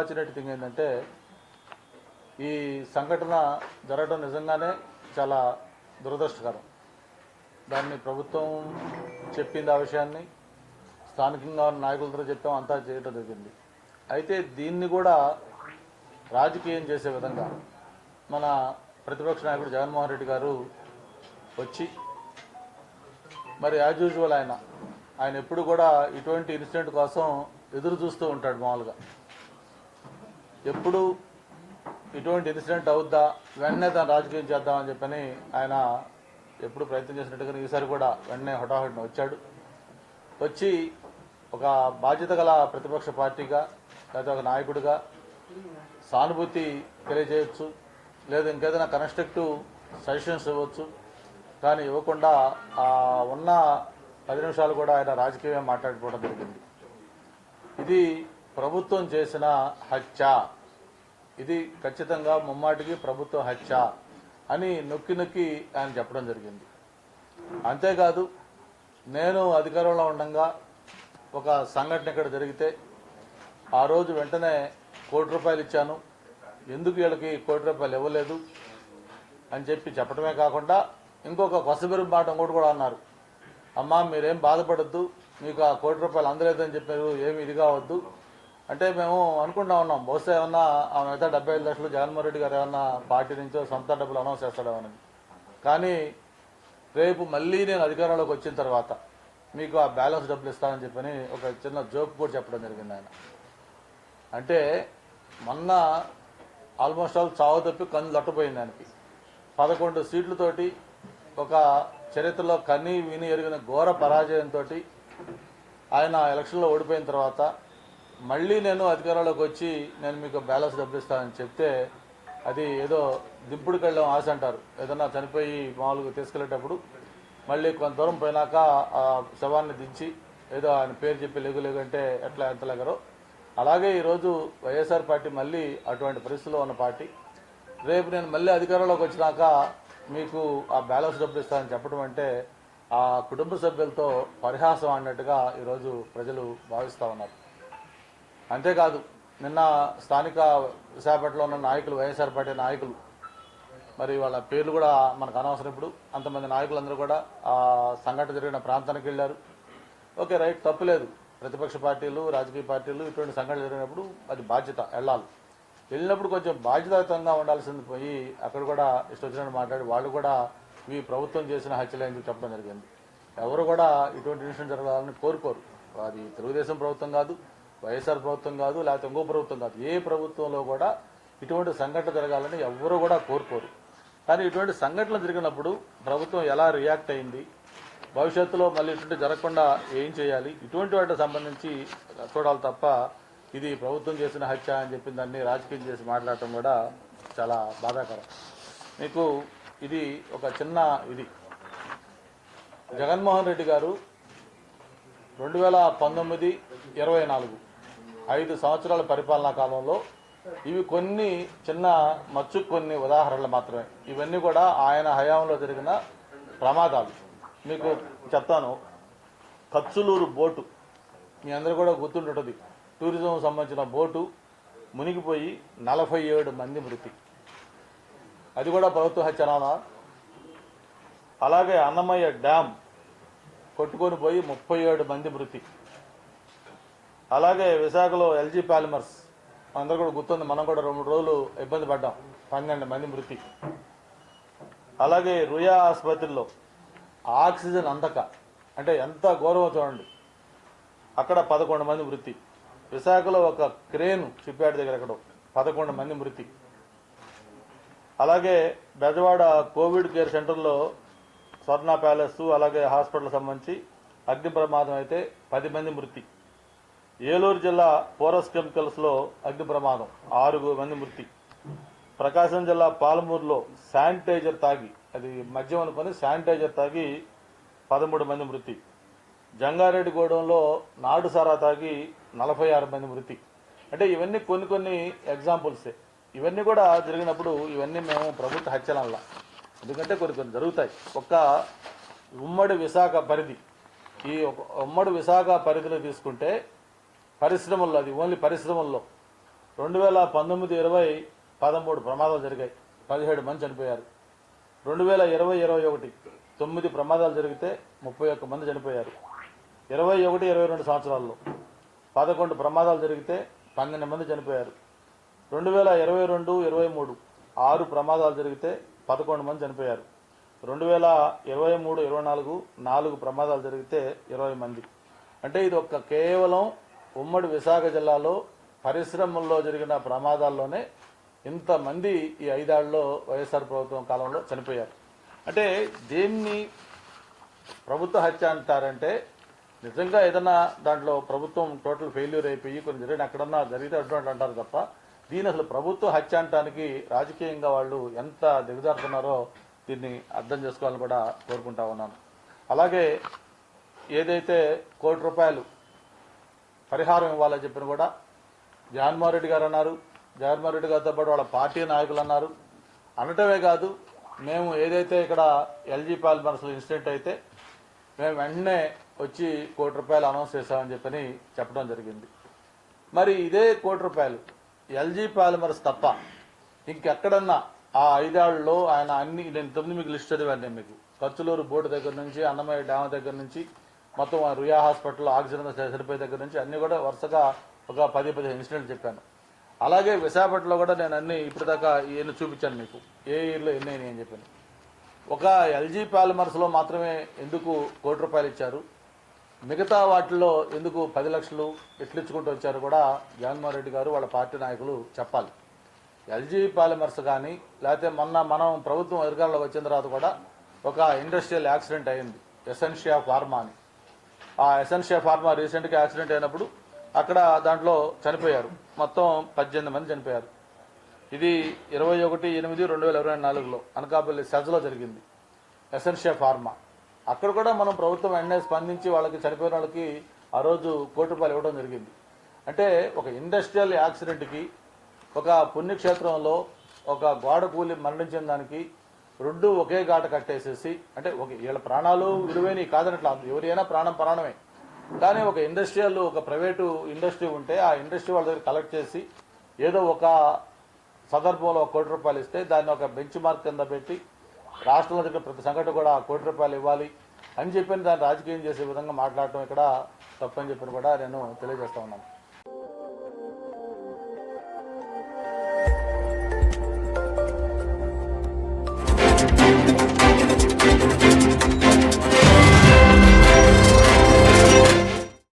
Unfortunate thing ఏంటంటే ఈ సంఘటన జరగడం నిజంగానే చాలా దురదృష్టకరం. దాన్ని ప్రభుత్వం చెప్పింది ఆ విషయాన్ని స్థానికంగా ఉన్న నాయకులతో చెప్పాం అంతా చేయడం జరిగింది. అయితే దీన్ని కూడా రాజకీయం చేసే విధంగా మన ప్రతిపక్ష నాయకుడు జగన్మోహన్ రెడ్డి గారు వచ్చి మరి యాజ్ యూజువల్ ఆయన ఆయన ఎప్పుడు కూడా ఇటువంటి ఇన్సిడెంట్ కోసం ఎదురు చూస్తూ ఉంటాడు మామూలుగా. ఎప్పుడు ఇటువంటి ఇన్సిడెంట్ అవుద్దా వెంటనే తను రాజకీయం చేద్దామని చెప్పని ఆయన ఎప్పుడు ప్రయత్నం చేసినట్టుగా ఈసారి కూడా వెంటనే హుటాహుటిన వచ్చాడు. వచ్చి ఒక బాధ్యత గల ప్రతిపక్ష పార్టీగా లేదా ఒక నాయకుడిగా సానుభూతి తెలియజేయచ్చు లేదా ఇంకేదైనా కన్స్ట్రక్టివ్ సజెషన్స్ ఇవ్వచ్చు కానీ ఇవ్వకుండా ఆ ఉన్న పది నిమిషాలు కూడా ఆయన రాజకీయం మాట్లాడుకోవడం జరిగింది. ఇది ప్రభుత్వం చేసిన హత్య. ఇది ఖచ్చితంగా ముమ్మాటికి ప్రభుత్వ హత్య అని నొక్కి నొక్కి ఆయన చెప్పడం జరిగింది. అంతేకాదు నేను అధికారంలో ఉండగా ఒక సంఘటన ఇక్కడ జరిగితే ఆ రోజు వెంటనే కోటి రూపాయలు ఇచ్చాను. ఎందుకు వీళ్ళకి కోటి రూపాయలు ఇవ్వలేదు అని చెప్పి చెప్పడమే కాకుండా ఇంకొక కొసబెరు మాట ఇంకోటి కూడా అన్నారు. అమ్మా మీరేం బాధపడద్దు మీకు ఆ కోటి రూపాయలు అందలేదని చెప్పారు ఏమి ఇది కావద్దు. అంటే మేము అనుకుంటా ఉన్నాం బహుశా ఏమన్నా ఆ మిగతా డెబ్బై ఐదు లక్షలు జగన్మోహన్ రెడ్డి గారు ఏమన్నా పార్టీ నుంచో సొంత డబ్బులు అనౌన్స్ చేస్తాడేమని కానీ రేపు మళ్ళీ నేను అధికారంలోకి వచ్చిన తర్వాత మీకు ఆ బ్యాలెన్స్ డబ్బులు ఇస్తానని చెప్పని ఒక చిన్న జోక్ కూడా చెప్పడం జరిగింది ఆయన. అంటే మొన్న ఆల్మోస్ట్ ఆల్ చావు తప్పి కన్ను లొట్టపోయింది ఆయనకి. పదకొండు సీట్లతోటి ఒక చరిత్రలో కన్నీ విని ఎరిగిన ఘోర పరాజయంతో ఆయన ఎలక్షన్లో ఓడిపోయిన తర్వాత మళ్ళీ నేను అధికారంలోకి వచ్చి నేను మీకు బ్యాలెన్స్ డబ్బిస్తానని ఇస్తానని చెప్తే అది ఏదో దింపుడు కళ్ళం ఆశ అంటారు. ఏదన్నా చనిపోయి మామూలుగా తీసుకెళ్ళేటప్పుడు మళ్ళీ కొంత దూరం పోయినాక ఆ శవాన్ని దించి ఏదో ఆయన పేరు చెప్పి లెగు లేగు అంటే ఎట్లా ఎంతలేగరో. అలాగే ఈరోజు వైఎస్ఆర్ పార్టీ మళ్ళీ అటువంటి పరిస్థితిలో ఉన్న పార్టీ. రేపు నేను మళ్ళీ అధికారంలోకి వచ్చినాక మీకు ఆ బ్యాలెన్స్ డబ్బులు ఇస్తానని చెప్పడం అంటే ఆ కుటుంబ సభ్యులతో పరిహాసం అన్నట్టుగా ఈరోజు ప్రజలు భావిస్తూ ఉన్నారు. అంతేకాదు నిన్న స్థానిక విశాఖపట్నంలో ఉన్న నాయకులు వైఎస్ఆర్ పార్టీ నాయకులు మరి వాళ్ళ పేర్లు కూడా మనకు అనవసరం ఇప్పుడు. అంతమంది నాయకులందరూ కూడా ఆ సంఘటన జరిగిన ప్రాంతానికి వెళ్ళారు. ఓకే రైట్ తప్పులేదు ప్రతిపక్ష పార్టీలు రాజకీయ పార్టీలు ఇటువంటి సంఘటన జరిగినప్పుడు అది బాధ్యత వెళ్ళాలి వెళ్ళినప్పుడు కొంచెం బాధ్యతాయుతంగా ఉండాల్సింది పోయి అక్కడ కూడా ఇష్టం వచ్చినట్టు మాట్లాడి వాళ్ళు కూడా మీ ప్రభుత్వం చేసిన హత్యలే అని చెప్పి చెప్పడం జరిగింది. ఎవరు కూడా ఇటువంటి ఇన్సిడెంట్ జరగాలని కోరుకోరు. అది తెలుగుదేశం ప్రభుత్వం కాదు వైఎస్ఆర్ ప్రభుత్వం కాదు లేకపోతే ఇంకో ప్రభుత్వం కాదు. ఏ ప్రభుత్వంలో కూడా ఇటువంటి సంఘటన జరగాలని ఎవరు కూడా కోరుకోరు. కానీ ఇటువంటి సంఘటనలు జరిగినప్పుడు ప్రభుత్వం ఎలా రియాక్ట్ అయింది భవిష్యత్తులో మళ్ళీ ఇటువంటి జరగకుండా ఏం చేయాలి ఇటువంటి వాటికి సంబంధించి చూడాలి తప్ప ఇది ప్రభుత్వం చేసిన హత్య అని చెప్పిన దాన్ని రాజకీయం చేసి మాట్లాడటం కూడా చాలా బాధాకరం. మీకు ఇది ఒక చిన్న ఇది. జగన్మోహన్ రెడ్డి గారు రెండు వేల పంతొమ్మిది ఇరవై నాలుగు ఐదు సంవత్సరాల పరిపాలనా కాలంలో ఇవి కొన్ని చిన్న మచ్చు కొన్ని ఉదాహరణలు మాత్రమే. ఇవన్నీ కూడా ఆయన హయాంలో జరిగిన ప్రమాదాలు. మీకు చెప్తాను. కచ్చులూరు బోటు. మీ అందరూ కూడా గుర్తుంటుంటుంది టూరిజం సంబంధించిన బోటు మునిగిపోయి నలభై ఏడు మంది మృతి. అది కూడా ప్రభుత్వ హత్యనామా అలాగే అన్నమయ్య డ్యామ్ కొట్టుకొని పోయి ముప్పై ఏడు మంది మృతి. అలాగే విశాఖలో ఎల్జీ పాలిమర్స్. అందరూ కూడా గుర్తుంది మనం కూడా రెండు రోజులు ఇబ్బంది పడ్డాం. పన్నెండు మంది మృతి. అలాగే రుయా ఆసుపత్రిలో ఆక్సిజన్ అందక. అంటే ఎంత గౌరవం చూడండి. అక్కడ పదకొండు మంది మృతి. విశాఖలో ఒక క్రేన్ చిప్పాడు దగ్గర ఎక్కడో పదకొండు మంది మృతి. అలాగే బెజవాడ కోవిడ్ కేర్ సెంటర్లో స్వర్ణ ప్యాలెస్ అలాగే హాస్పిటల్ సంబంధించి అగ్ని ప్రమాదం అయితే పది మంది మృతి. ఏలూరు జిల్లా పోరస్ కెమికల్స్లో అగ్ని ప్రమాదం ఆరుగురు మంది మృతి ప్రకాశం జిల్లా పాలమూరులో శానిటైజర్ తాగి అది మద్యం అనుకుని శానిటైజర్ తాగి పదమూడు మంది మృతి. జంగారెడ్డిగూడెంలో నాడు సారా తాగి నలభై ఆరు మంది మృతి. అంటే ఇవన్నీ కొన్ని కొన్ని ఎగ్జాంపుల్సే ఇవన్నీ కూడా జరిగినప్పుడు ఇవన్నీ మేము ప్రభుత్వ హత్యలల్లా. ఎందుకంటే కొన్ని కొన్ని జరుగుతాయి. ఒక్క ఉమ్మడి విశాఖ పరిధి. ఈ ఒక ఉమ్మడి విశాఖ పరిధిలో తీసుకుంటే పరిశ్రమల్లో అది ఓన్లీ పరిశ్రమల్లో. రెండు వేల పంతొమ్మిది ఇరవై పదమూడు ప్రమాదాలు జరిగాయి. పదిహేడు మంది చనిపోయారు. రెండు వేల ఇరవై ఇరవై ఒకటి తొమ్మిది ప్రమాదాలు జరిగితే ముప్పై ఒక్క మంది చనిపోయారు. ఇరవై ఒకటి ఇరవై రెండు సంవత్సరాల్లో పదకొండు ప్రమాదాలు జరిగితే పన్నెండు మంది చనిపోయారు. రెండు వేల ఇరవై రెండు ఇరవై మూడు ఆరు ప్రమాదాలు జరిగితే పదకొండు మంది చనిపోయారు. రెండు వేల ఇరవై మూడు ఇరవై నాలుగు నాలుగు ప్రమాదాలు జరిగితే ఇరవై మంది. అంటే ఇది ఒక కేవలం ఉమ్మడి విశాఖ జిల్లాలో పరిశ్రమల్లో జరిగిన ప్రమాదాల్లోనే ఇంతమంది ఈ ఐదేళ్ళలో వైఎస్ఆర్ ప్రభుత్వం కాలంలో చనిపోయారు. అంటే దేన్ని ప్రభుత్వ హత్య అంటారంటే నిజంగా ఏదైనా దాంట్లో ప్రభుత్వం టోటల్ ఫెయిల్యూర్ అయిపోయి కొన్ని జరిగిన ఎక్కడన్నా జరిగితే అటువంటి అంటారు తప్ప దీని అసలు ప్రభుత్వ హత్య అంటానికి రాజకీయంగా వాళ్ళు ఎంత దిగజారుతున్నారో దీన్ని అర్థం చేసుకోవాలని కూడా కోరుకుంటా ఉన్నాను. అలాగే ఏదైతే కోటి రూపాయలు పరిహారం ఇవ్వాలని చెప్పిన కూడా జగన్మోహన్ రెడ్డి గారు అన్నారు. జగన్మోహన్ రెడ్డి గారితో పాటు వాళ్ళ పార్టీ నాయకులు అన్నారు. అనటమే కాదు మేము ఏదైతే ఇక్కడ ఎల్జీ పాలిమర్స్ ఇన్సిడెంట్ అయితే మేము వెంటనే వచ్చి కోటి రూపాయలు అనౌన్స్ చేశామని చెప్పని చెప్పడం జరిగింది. మరి ఇదే కోటి రూపాయలు ఎల్జీ పాలిమర్స్ తప్ప ఇంకెక్కడన్నా ఆ ఐదేళ్ళలో ఆయన అన్ని నేను తొమ్మిది మీకు లిస్ట్ చదివాను నేను మీకు. కచ్చులూరు బోర్డు దగ్గర నుంచి అన్నమయ్య డ్యామ్ దగ్గర నుంచి మొత్తం ఆ రుయా హాస్పిటల్ ఆక్సిజన్ సరిపోయే దగ్గర నుంచి అన్నీ కూడా వరుసగా ఒక పది పదిహేను ఇన్సిడెంట్లు చెప్పాను. అలాగే విశాఖపట్నంలో కూడా నేను అన్ని ఇప్పటిదాకా ఎన్ని చూపించాను మీకు. ఏ ఇయర్లో ఎన్ని అయినాయి అని చెప్పాను. ఒక ఎల్జీ పాలిమర్స్లో మాత్రమే ఎందుకు కోటి రూపాయలు ఇచ్చారు? మిగతా వాటిల్లో ఎందుకు పది లక్షలు ఎట్లు ఇచ్చుకుంటూ వచ్చారు కూడా జగన్మోహన్ రెడ్డి గారు వాళ్ళ పార్టీ నాయకులు చెప్పాలి. ఎల్జీ పాలిమర్స్ కానీ లేకపోతే మొన్న మనం ప్రభుత్వం అధికారంలోకి వచ్చిన తర్వాత కూడా ఒక ఇండస్ట్రియల్ యాక్సిడెంట్ అయింది. ఎసెన్షియా ఫార్మా అని ఆ ఎసెన్షియా ఫార్మా రీసెంట్గా యాక్సిడెంట్ అయినప్పుడు అక్కడ దాంట్లో చనిపోయారు. మొత్తం పద్దెనిమిది మంది చనిపోయారు. ఇది ఇరవై ఒకటి ఎనిమిది రెండు వేల ఇరవై నాలుగులో అనకాపల్లి సెజ్లో జరిగింది. Essentia pharma. అక్కడ కూడా మనం ప్రభుత్వం వెంటనే స్పందించి వాళ్ళకి చనిపోయిన వాళ్ళకి ఆ రోజు కోటి రూపాయలు ఇవ్వడం జరిగింది. అంటే ఒక ఇండస్ట్రియల్ యాక్సిడెంట్కి ఒక పుణ్యక్షేత్రంలో ఒక గోడ కూలి మరణించిన దానికి రెండు ఒకే ఘాట కట్టేసేసి అంటే ఒక వీళ్ళ ప్రాణాలు విలువైనవి కాదనట్లా ఎవరైనా ప్రాణం ప్రాణమే. కానీ ఒక ఇండస్ట్రియల్ ఒక ప్రైవేటు ఇండస్ట్రీ ఉంటే ఆ ఇండస్ట్రీ వాళ్ళ దగ్గర కలెక్ట్ చేసి ఏదో ఒక సందర్భంలో ఒక కోటి రూపాయలు ఇస్తే దాన్ని ఒక బెంచ్ మార్క్ కింద పెట్టి రాష్ట్రంలో దగ్గర ప్రతి సంఘటన కూడా ఆ కోటి రూపాయలు ఇవ్వాలి అని చెప్పి దాన్ని రాజకీయం చేసే విధంగా మాట్లాడటం ఇక్కడ తప్పని చెప్పిన కూడా నేను తెలియజేస్తా ఉన్నాను.